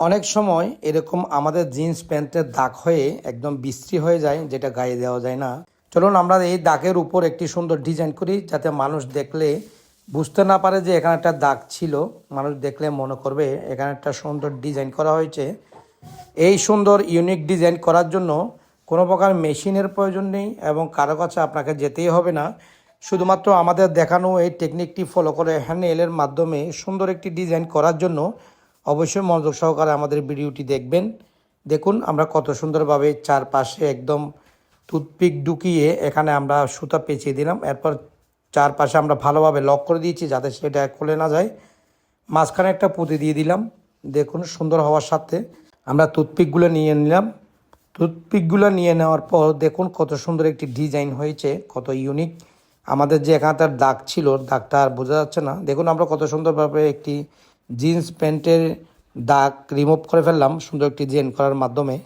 অনেক সময় এরকম আমাদের জিন্স প্যান্টের দাগ হয়ে একদম বিশ্রী হয়ে যায়, যেটা গায়ে দেওয়া যায় না। চলুন আমরা এই দাগের উপর একটি সুন্দর ডিজাইন করি, যাতে মানুষ দেখলে বুঝতে না পারে যে এখানে একটা দাগ ছিল। মানুষ দেখলে মনে করবে এখানে একটা সুন্দর ডিজাইন করা হয়েছে। এই সুন্দর ইউনিক ডিজাইন করার জন্য কোনো প্রকার মেশিনের প্রয়োজন নেই এবং কারও কাছে আপনাকে যেতেই হবে না। শুধুমাত্র আমাদের দেখানো এই টেকনিকটি ফলো করে হ্যান্ডেলের মাধ্যমে সুন্দর একটি ডিজাইন করার জন্য অবশ্যই মনোযোগ সহকারে আমাদের ভিডিওটি দেখবেন। দেখুন, আমরা কত সুন্দরভাবে চারপাশে একদম টুথপিক ঢুকিয়ে এখানে আমরা সুতা পেঁচিয়ে দিলাম। এরপর চারপাশে আমরা ভালোভাবে লক করে দিয়েছি যাতে সেটা খুলে না যায়। মাঝখানে একটা পুঁতি দিয়ে দিলাম। দেখুন, সুন্দর হওয়ার সাথে আমরা টুথপিকগুলো নিয়ে নিলাম। টুথপিকগুলো নিয়ে নেওয়ার পর দেখুন, কত সুন্দর একটি ডিজাইন হয়েছে, কত ইউনিক। আমাদের যে এখানটার দাগ ছিল, দাগটা আর বোঝা যাচ্ছে না। দেখুন, আমরা কত সুন্দরভাবে একটি জিন্স প্যান্টের দাগ রিমুভ করে ফেললাম সুন্দর একটি ডিজাইন করার মাধ্যমে।